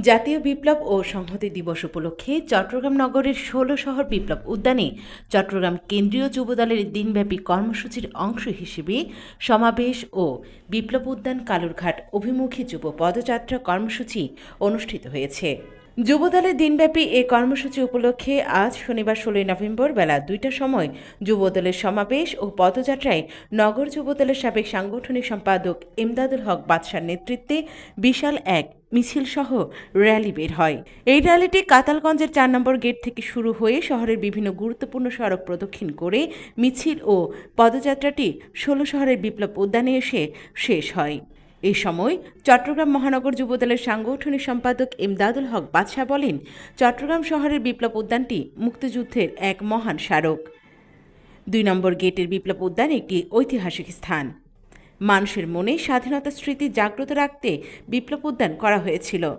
জাতীয় বিপ্লব ও সংহতি দিবস উপলক্ষে চট্টগ্রাম নগরের ষোলো শহর বিপ্লব উদ্যানে চট্টগ্রাম কেন্দ্রীয় যুবদলের দিনব্যাপী কর্মসূচির অংশ হিসেবে সমাবেশ ও বিপ্লব উদ্যান কালুরঘাট অভিমুখী যুব পদযাত্রা কর্মসূচি অনুষ্ঠিত হয়েছে। যুবদলের দিনব্যাপী এ কর্মসূচি উপলক্ষে আজ শনিবার ষোলোই নভেম্বর বেলা দুইটার সময় যুবদলের সমাবেশ ও পদযাত্রায় নগর যুবদলের সাবেক সাংগঠনিক সম্পাদক ইমদাদুল হক বাদশার নেতৃত্বে বিশাল এক মিছিল সহ র্যালি বের হয়। এই র্যালিটি কাতালগঞ্জের চার নম্বর গেট থেকে শুরু হয়ে শহরের বিভিন্ন গুরুত্বপূর্ণ সড়ক প্রদক্ষিণ করে মিছিল ও পদযাত্রাটি ষোলো শহরের বিপ্লব উদ্যানে এসে শেষ হয়। এই সময় চট্টগ্রাম মহানগর যুবদলের সাংগঠনিক সম্পাদক ইমদাদুল হক বাদশাহ বলেন, চট্টগ্রাম শহরের বিপ্লব উদ্যানটি মুক্তিযুদ্ধের এক মহান স্মারক। দুই নম্বর গেটের বিপ্লব উদ্যান একটি ঐতিহাসিক স্থান। মানুষের মনে স্বাধীনতার স্মৃতি জাগ্রত রাখতে বিপ্লব উদ্যান করা হয়েছিল।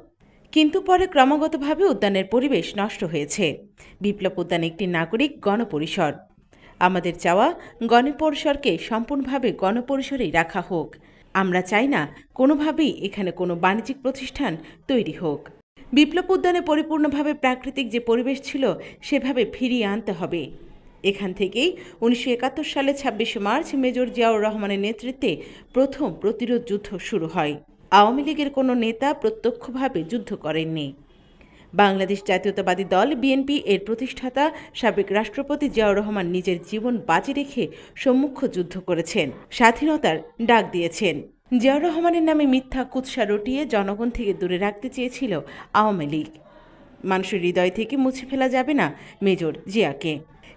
কিন্তু পরে ক্রমাগতভাবে উদ্যানের পরিবেশ নষ্ট হয়েছে। বিপ্লব উদ্যান একটি নাগরিক গণপরিসর। আমাদের চাওয়া গণপরিসরকে সম্পূর্ণভাবে গণপরিসরেই রাখা হোক। আমরা চাই না কোনোভাবেই এখানে কোনো বাণিজ্যিক প্রতিষ্ঠান তৈরি হোক। বিপ্লব উদ্যানে পরিপূর্ণভাবে প্রাকৃতিক যে পরিবেশ ছিল, সেভাবে ফিরিয়ে আনতে হবে। এখান থেকেই উনিশশো একাত্তর সালে ছাব্বিশে মার্চ মেজর জিয়াউর রহমানের নেতৃত্বে প্রথম প্রতিরোধ যুদ্ধ শুরু হয়। আওয়ামী লীগের কোনো নেতা প্রত্যক্ষভাবে যুদ্ধ করেননি। বাংলাদেশ জাতীয়তাবাদী দল বিএনপি এর প্রতিষ্ঠাতা, সাবেক রাষ্ট্রপতি জিয়াউর রহমান নিজের জীবন বাজি রেখে সম্মুখ যুদ্ধ করেছেন। স্বাধীনতার ডাক দিয়েছেন। জিয়াউর রহমানের নামে মিথ্যা কুৎসা রটিয়ে জনগণ থেকে দূরে রাখতে চেয়েছিল আওয়ামী লীগ। মানুষের হৃদয় থেকে মুছে ফেলা যাবে না মেজর জিয়াকে।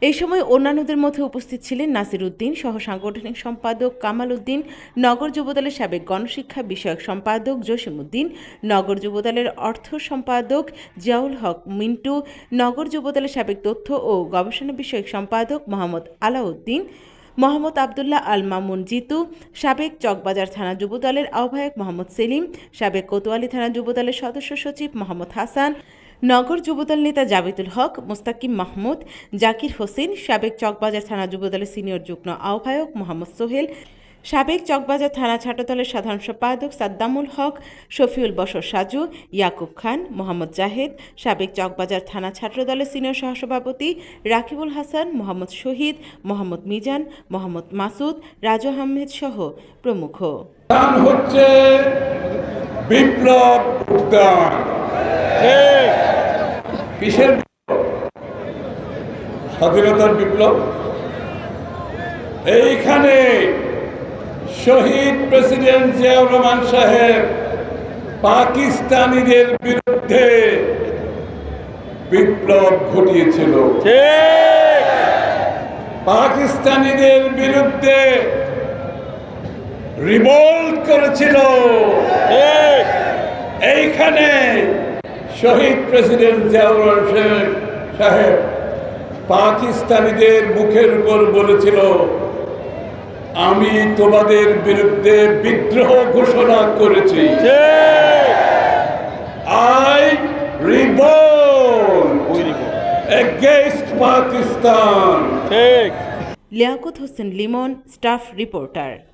এই সময় অন্যান্যদের মধ্যে উপস্থিত ছিলেন নাসির উদ্দিন, সহ সাংগঠনিক সম্পাদক কামাল উদ্দিন, নগর যুবদলের সাবেক গণশিক্ষা বিষয়ক সম্পাদক জসিম উদ্দিন, নগর যুবদলের অর্থ সম্পাদক জিয়াউল হক মিন্টু, নগর যুবদলের সাবেক তথ্য ও গবেষণা বিষয়ক সম্পাদক মোহাম্মদ আলাউদ্দিন, মোহাম্মদ আবদুল্লাহ আল মামুন জিতু, সাবেক চকবাজার থানা যুবদলের আহ্বায়ক মোহাম্মদ সেলিম, সাবেক কোতোয়ালি থানা যুবদলের সদস্য সচিব মোহাম্মদ হাসান নগর যুবদল নেতা জাবেদুল হক, মোস্তাকিম মাহমুদ, জাকির হোসেন, সাবেক চকবাজার থানা যুবদলের সিনিয়র যুগ্ম আহ্বায়ক মোহাম্মদ সোহেল, সাবেক চকবাজার থানা ছাত্রদলের সাধারণ সম্পাদক সাদ্দামুল হক, শফিউল বসর সাজু, ইয়াকুব খান, মোহাম্মদ জাহেদ, সাবেক চকবাজার থানা ছাত্রদলের সিনিয়র সহসভাপতি রাকিবুল হাসান, মোহাম্মদ শহীদ, মোহাম্মদ মিজান, মোহাম্মদ মাসুদ, রাজু আহমেদ সহ প্রমুখ। হচ্ছে বিপ্লব উদ্যান। কিসের স্বাধীনতার বিপ্লব? এইখানে শহীদ প্রেসিডেন্ট জিয়াউর রহমান সাহেব পাকিস্তানিদের বিরুদ্ধে বিপ্লব ঘটিয়েছিল। পাকিস্তানিদের বিরুদ্ধে রিভোল্ট করেছিল। এইখানে শহীদ প্রেসিডেন্ট জিয়াউর রহমান সাহেব পাকিস্তানিদের মুখের উপর বলেছিল আমি তোমাদের বিরুদ্ধে বিদ্রোহ ঘোষণা করেছি। আই Pakistan. Liaquat Hossain Limon staff reporter.